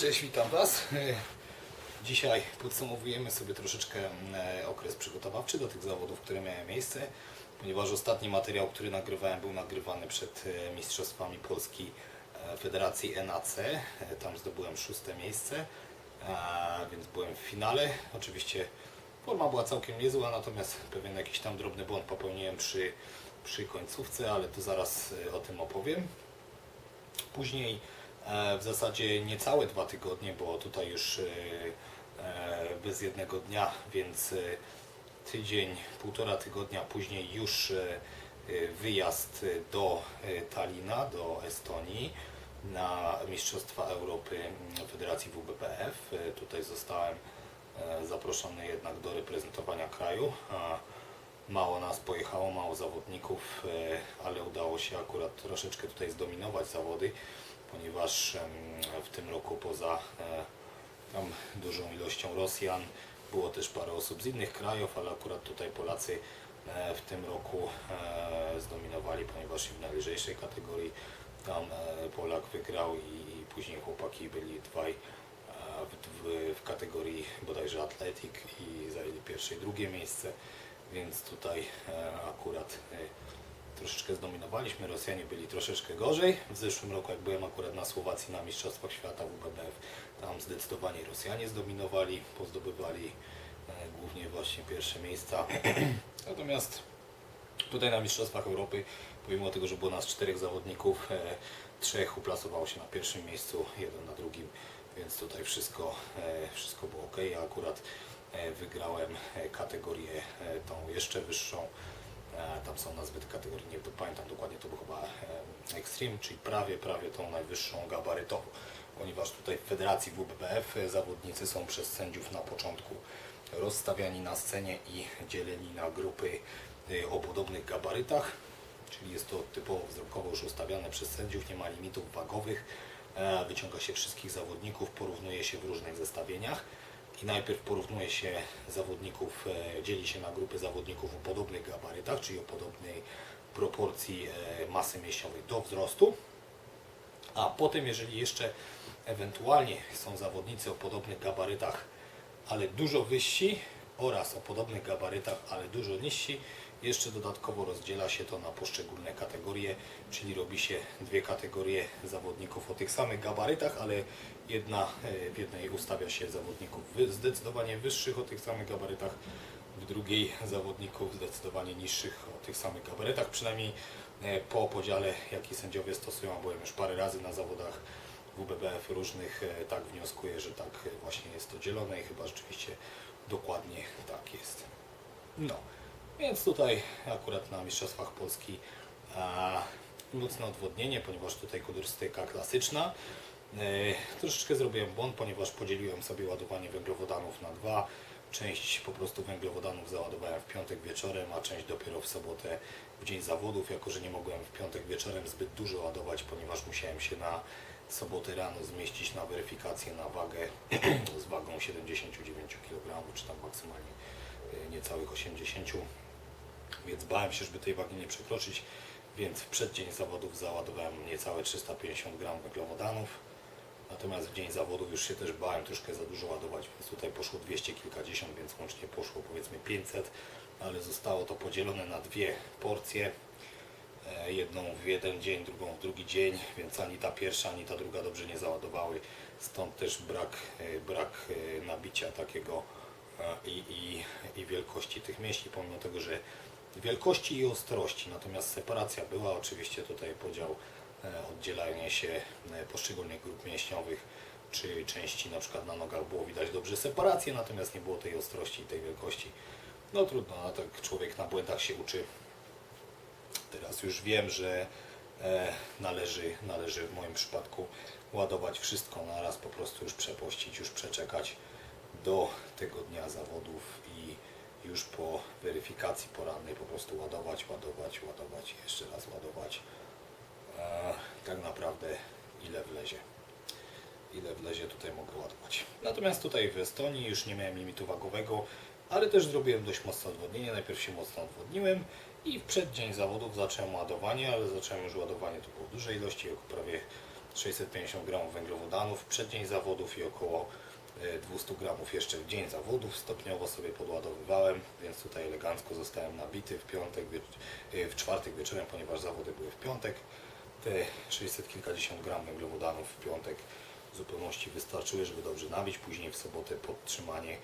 Cześć, witam Was. Dzisiaj podsumowujemy sobie troszeczkę e, okres przygotowawczy do tych zawodów, które miały miejsce, ponieważ ostatni materiał, który nagrywałem, był nagrywany przed e, Mistrzostwami Polski e, Federacji NAC. E, Tam zdobyłem szóste miejsce, więc byłem w finale. Oczywiście forma była całkiem niezła, natomiast pewien jakiś tam drobny błąd popełniłem przy, przy końcówce, ale to zaraz o tym opowiem. Później w zasadzie niecałe dwa tygodnie, bo tutaj już e, e, bez jednego dnia, więc e, tydzień, półtora tygodnia później już e, e, wyjazd do e, Talina, do Estonii na Mistrzostwa Europy mm, Federacji WBPF. E, Tutaj zostałem e, zaproszony jednak do reprezentowania kraju. Mało nas pojechało, mało zawodników, e, ale udało się akurat troszeczkę tutaj zdominować zawody, ponieważ w tym roku poza e, tam dużą ilością Rosjan było też parę osób z innych krajów, ale akurat tutaj Polacy e, w tym roku e, zdominowali, ponieważ w najlżejszej kategorii tam Polak wygrał i, później chłopaki byli dwaj w, kategorii bodajże atletik i zajęli pierwsze i drugie miejsce, więc tutaj akurat troszeczkę zdominowaliśmy. Rosjanie byli troszeczkę gorzej. W zeszłym roku, jak byłem akurat na Słowacji na Mistrzostwach Świata WBBF, tam zdecydowanie Rosjanie zdominowali, pozdobywali e, głównie właśnie pierwsze miejsca. Natomiast Tutaj na Mistrzostwach Europy, pomimo tego, że było nas czterech zawodników, e, trzech uplasowało się na pierwszym miejscu, jeden na drugim, więc tutaj wszystko, e, wszystko było ok. Ja akurat wygrałem kategorię tą jeszcze wyższą. E, Tam są nazwy tych kategorii, nie pamiętam dokładnie, to był chyba e, Extreme, czyli prawie, prawie tą najwyższą gabarytową. Ponieważ tutaj w Federacji WBBF e, zawodnicy są przez sędziów na początku rozstawiani na scenie i dzieleni na grupy y, o podobnych gabarytach, czyli jest to typowo wzrokowo już ustawiane przez sędziów, nie ma limitów wagowych, E, wyciąga się wszystkich zawodników, porównuje się w różnych zestawieniach i najpierw porównuje się zawodników, e, dzieli się na grupy zawodników o podobnych gabarytach, czyli o podobnej proporcji e, masy mięśniowej do wzrostu, a potem jeżeli jeszcze ewentualnie są zawodnicy o podobnych gabarytach, ale dużo wyżsi oraz o podobnych gabarytach, ale dużo niżsi, jeszcze dodatkowo rozdziela się to na poszczególne kategorie, czyli robi się dwie kategorie zawodników o tych samych gabarytach, ale jedna, e, w jednej ustawia się zawodników zdecydowanie wyższych o tych samych gabarytach, w drugiej zawodników zdecydowanie niższych o tych samych gabarytach, przynajmniej e, po podziale, jaki sędziowie stosują, byłem już parę razy na zawodach WBBF różnych, e, tak wnioskuję, że tak właśnie jest to dzielone i chyba rzeczywiście dokładnie tak jest. No, więc tutaj akurat na Mistrzostwach Polski a, mocne odwodnienie, ponieważ tutaj kodurstyka klasyczna. E, troszeczkę zrobiłem błąd, ponieważ podzieliłem sobie ładowanie węglowodanów na dwa. Część po prostu węglowodanów załadowałem w piątek wieczorem, a część dopiero w sobotę w dzień zawodów, jako że nie mogłem w piątek wieczorem zbyt dużo ładować, ponieważ musiałem się na sobotę rano zmieścić na weryfikację na wagę z wagą 79 kg, czy tam maksymalnie e, niecałych 80 więc bałem się, żeby tej wagi nie przekroczyć, więc w przeddzień zawodów załadowałem niecałe 350 gram węglowodanów, natomiast w dzień zawodów już się też bałem troszkę za dużo ładować, więc tutaj poszło 200 kilkadziesiąt, więc łącznie poszło powiedzmy 500, ale zostało to podzielone na dwie porcje, E, jedną w jeden dzień, drugą w drugi dzień, więc ani ta pierwsza, ani ta druga dobrze nie załadowały, stąd też brak, e, brak e, nabicia takiego i, i, i wielkości tych mięśni, pomimo tego, że wielkości i ostrości, natomiast separacja była, oczywiście tutaj podział, e, oddzielanie się e, poszczególnych grup mięśniowych, czy części na przykład na nogach było widać dobrze separację, natomiast nie było tej ostrości i tej wielkości. No trudno, a tak człowiek na błędach się uczy. Teraz już wiem, że e, należy, należy w moim przypadku ładować wszystko na raz, po prostu już przepościć, już przeczekać do tego dnia zawodów już po weryfikacji porannej po prostu ładować, ładować, ładować, i jeszcze raz ładować. E, tak naprawdę ile wlezie. Ile wlezie tutaj mogę ładować. Natomiast tutaj w Estonii już nie miałem limitu wagowego, ale też zrobiłem dość mocne odwodnienie. Najpierw się mocno odwodniłem i w przeddzień zawodów zacząłem ładowanie, ale zacząłem już ładowanie, to było dużej ilości, około prawie 650 gramów węglowodanów w przeddzień zawodów i około 200 gramów jeszcze w dzień zawodów. Stopniowo sobie podładowywałem, więc tutaj elegancko zostałem nabity w piątek, e, w czwartek wieczorem, ponieważ zawody były w piątek. Te 600 kilkadziesiąt gram węglowodanów w piątek w zupełności wystarczyły, żeby dobrze nabić. Później w sobotę podtrzymanie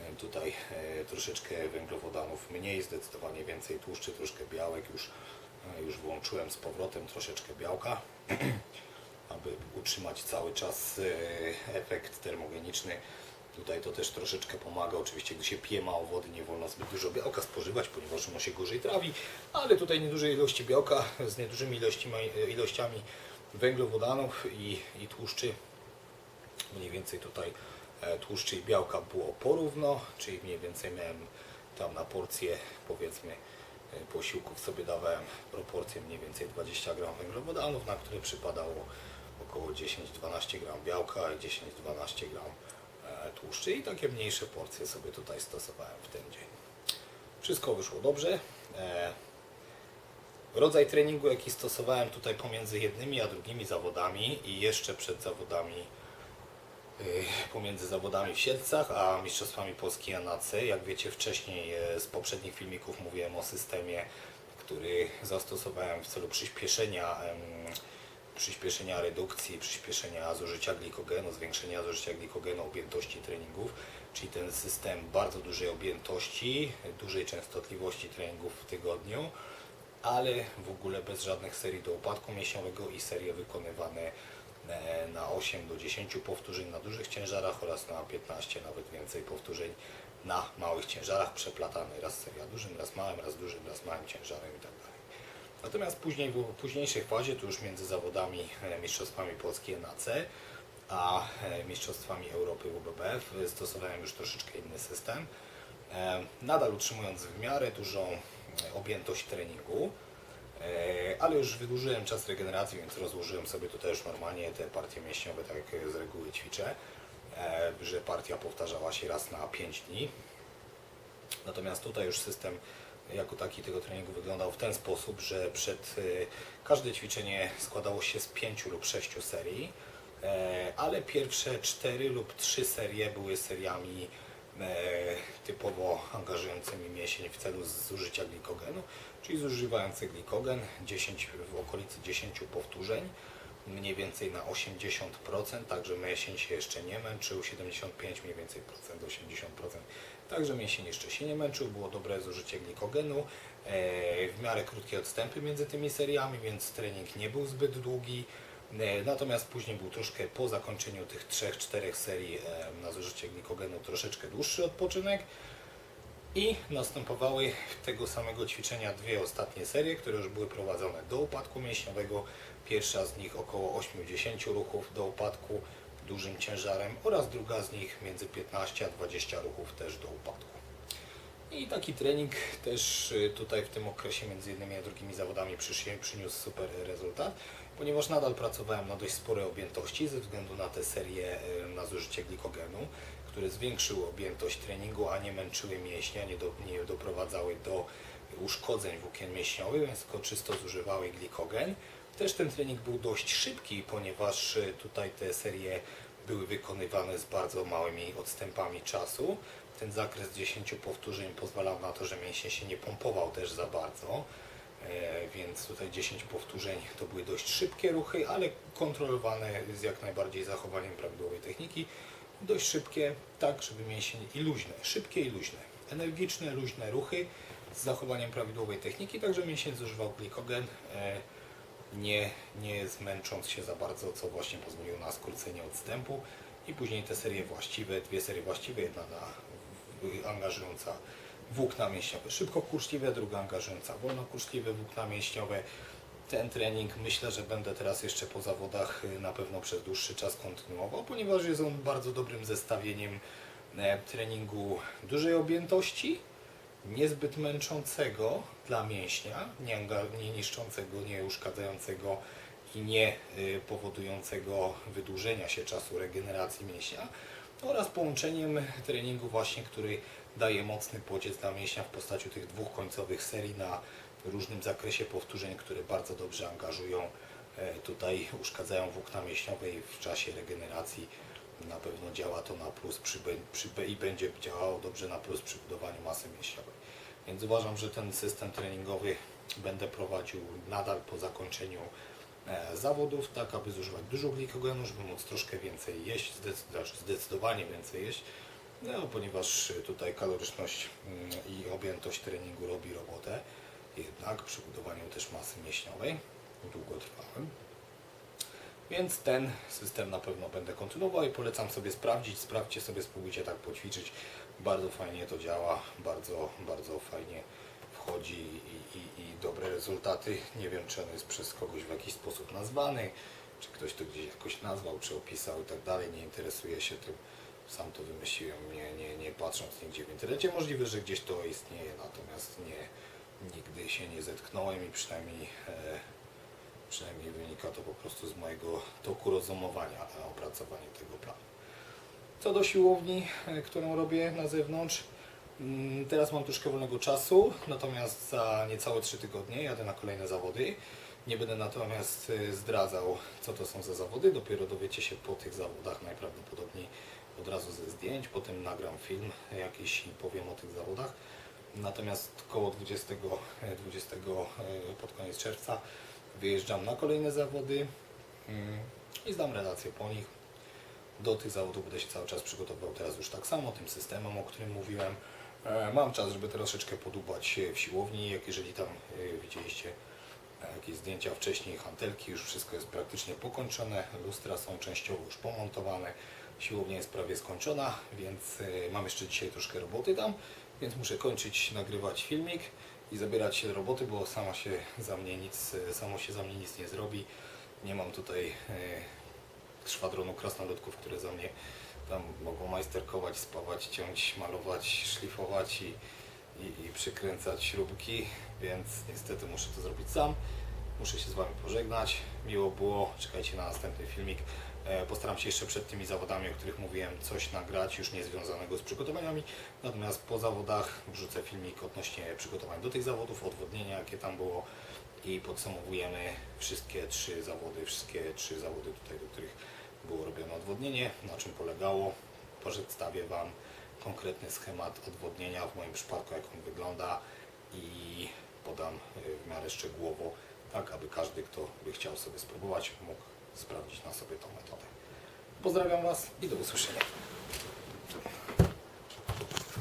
e, tutaj e, troszeczkę węglowodanów mniej, zdecydowanie więcej tłuszczy, troszkę białek już, już włączyłem z powrotem troszeczkę białka, aby utrzymać cały czas e, efekt termogeniczny. Tutaj to też troszeczkę pomaga. Oczywiście, gdy się pije mało wody, nie wolno zbyt dużo białka spożywać, ponieważ ono się gorzej trawi, ale tutaj nieduże ilości białka z niedużymi ilości, ilościami węglowodanów i, i tłuszczy mniej więcej tutaj e, tłuszczy i białka było porówno, czyli mniej więcej miałem tam na porcję powiedzmy e, posiłków sobie dawałem proporcję mniej więcej 20 gram węglowodanów, na które przypadało około 10-12 gram białka i 10-12 gram e, tłuszczy i takie mniejsze porcje sobie tutaj stosowałem w ten dzień. Wszystko wyszło dobrze. E, Rodzaj treningu, jaki stosowałem tutaj pomiędzy jednymi a drugimi zawodami i jeszcze przed zawodami y, pomiędzy zawodami w Siedlcach a Mistrzostwami Polski NAC. Jak wiecie wcześniej e, z poprzednich filmików mówiłem o systemie, który zastosowałem w celu przyspieszenia przyspieszenia redukcji, przyspieszenia zużycia glikogenu, zwiększenia zużycia glikogenu, objętości treningów, czyli ten system bardzo dużej objętości, dużej częstotliwości treningów w tygodniu, ale w ogóle bez żadnych serii do upadku mięśniowego i serie wykonywane e, na 8 do 10 powtórzeń na dużych ciężarach oraz na 15 nawet więcej powtórzeń na małych ciężarach, przeplatane raz seria dużym, raz małym, raz dużym, raz małym ciężarem i tak. Natomiast później, w późniejszej fazie, tu już między zawodami e, Mistrzostwami Polski NAC, a e, Mistrzostwami Europy WBBF e, stosowałem już troszeczkę inny system. Nadal utrzymując w miarę dużą objętość treningu, ale już wydłużyłem czas regeneracji, więc rozłożyłem sobie tutaj już normalnie te partie mięśniowe, tak jak z reguły ćwiczę, że partia powtarzała się raz na 5 dni. Natomiast tutaj już system jako taki tego treningu wyglądał w ten sposób, że przed y, każde ćwiczenie składało się z pięciu lub sześciu serii, e, ale pierwsze cztery lub trzy serie były seriami e, typowo angażującymi mięsień w celu zużycia glikogenu, czyli zużywający glikogen 10, w okolicy 10 powtórzeń mniej więcej na 80%, także mięsień się jeszcze nie męczył, 75 mniej więcej procent, 80%. Także mięsień jeszcze się nie męczył, było dobre zużycie glikogenu, e, w miarę krótkie odstępy między tymi seriami, więc trening nie był zbyt długi. E, Natomiast później był troszkę po zakończeniu tych 3-4 serii e, na zużycie glikogenu troszeczkę dłuższy odpoczynek. I następowały tego samego ćwiczenia dwie ostatnie serie, które już były prowadzone do upadku mięśniowego. Pierwsza z nich około 8-10 ruchów do upadku dużym ciężarem oraz druga z nich między 15 a 20 ruchów też do upadku. I taki trening też y, tutaj w tym okresie między jednymi a drugimi zawodami przyniósł super rezultat, ponieważ nadal pracowałem na dość sporej objętości ze względu na te serie y, na zużycie glikogenu, które zwiększyły objętość treningu, a nie męczyły mięśnie, nie, do, nie doprowadzały do uszkodzeń włókien mięśniowych, więc tylko czysto zużywały glikogen. Też ten trening był dość szybki, ponieważ y, tutaj te serie były wykonywane z bardzo małymi odstępami czasu. Ten zakres 10 powtórzeń pozwalał na to, że mięsień się nie pompował też za bardzo. E, Więc tutaj 10 powtórzeń to były dość szybkie ruchy, ale kontrolowane z jak najbardziej zachowaniem prawidłowej techniki. Dość szybkie, tak żeby mięsień i luźne, szybkie i luźne. Energiczne, luźne ruchy z zachowaniem prawidłowej techniki, tak że mięsień zużywał glikogen. Nie, nie zmęcząc się za bardzo, co właśnie pozwoliło na skrócenie odstępu i później te serie właściwe, dwie serie właściwe, jedna na, angażująca włókna mięśniowe szybko kurczliwe, druga angażująca wolno kurczliwe włókna mięśniowe. Ten trening myślę, że będę teraz jeszcze po zawodach y, na pewno przez dłuższy czas kontynuował, ponieważ jest on bardzo dobrym zestawieniem e, treningu dużej objętości, niezbyt męczącego dla mięśnia, nie, nie niszczącego, nie uszkadzającego i nie y, powodującego wydłużenia się czasu regeneracji mięśnia oraz połączeniem treningu właśnie, który daje mocny pociec dla mięśnia w postaci tych dwóch końcowych serii na różnym zakresie powtórzeń, które bardzo dobrze angażują e, tutaj uszkadzają włókna mięśniowe i w czasie regeneracji na pewno działa to na plus przy, przy, i będzie działało dobrze na plus przy budowaniu masy mięśniowej. Więc uważam, że ten system treningowy będę prowadził nadal po zakończeniu e, zawodów, tak aby zużywać dużo glikogenu, żeby móc troszkę więcej jeść, znaczy zdecydowanie więcej jeść, no, ponieważ tutaj kaloryczność mm, i objętość treningu robi robotę, jednak przy budowaniu też masy mięśniowej długotrwałym. Więc ten system na pewno będę kontynuował i polecam sobie sprawdzić. Sprawdźcie sobie, spróbujcie tak poćwiczyć. Bardzo fajnie to działa, bardzo, bardzo fajnie wchodzi i, i, i dobre rezultaty. Nie wiem, czy on jest przez kogoś w jakiś sposób nazwany, czy ktoś to gdzieś jakoś nazwał, czy opisał i tak dalej. Nie interesuję się tym. Sam to wymyśliłem, nie, nie, nie patrząc nigdzie w internecie. Możliwe, że gdzieś to istnieje, natomiast nie, nigdy się nie zetknąłem i przynajmniej e, Przynajmniej wynika to po prostu z mojego toku rozumowania na opracowanie tego planu. Co do siłowni, e, którą robię na zewnątrz, mm, teraz mam troszkę wolnego czasu, natomiast za niecałe 3 tygodnie jadę na kolejne zawody. Nie będę natomiast e, zdradzał, co to są za zawody. Dopiero dowiecie się po tych zawodach najprawdopodobniej od razu ze zdjęć. Potem nagram film jakiś i powiem o tych zawodach. Natomiast koło 20, e, 20 e, pod koniec czerwca wyjeżdżam na kolejne zawody mm, i zdam relację po nich. Do tych zawodów będę się cały czas przygotowywał teraz już tak samo, tym systemem, o którym mówiłem. E, Mam czas, żeby troszeczkę podubać się w siłowni, jak jeżeli tam e, widzieliście e, jakieś zdjęcia wcześniej, hantelki, już wszystko jest praktycznie pokończone, lustra są częściowo już pomontowane, siłownia jest prawie skończona, więc mam jeszcze dzisiaj troszkę roboty tam, więc muszę kończyć nagrywać filmik i zabierać się do roboty, bo sama się za mnie nic, samo się za mnie nic nie zrobi. Nie mam tutaj e, szwadronu krasnoludków, które za mnie tam mogą majsterkować, spawać, ciąć, malować, szlifować i, i, i przykręcać śrubki, więc niestety muszę to zrobić sam. Muszę się z Wami pożegnać. Miło było, czekajcie na następny filmik. E, Postaram się jeszcze przed tymi zawodami, o których mówiłem, coś nagrać, już nie związanego z przygotowaniami. Natomiast po zawodach wrzucę filmik odnośnie przygotowań do tych zawodów, odwodnienia, jakie tam było i podsumowujemy wszystkie trzy zawody, wszystkie trzy zawody tutaj, do których było robione odwodnienie, na czym polegało. Przedstawię Wam konkretny schemat odwodnienia, w moim przypadku jak on wygląda i podam y, w miarę szczegółowo, tak aby każdy, kto by chciał sobie spróbować, mógł sprawdzić na sobie tą metodę. Pozdrawiam Was i do usłyszenia.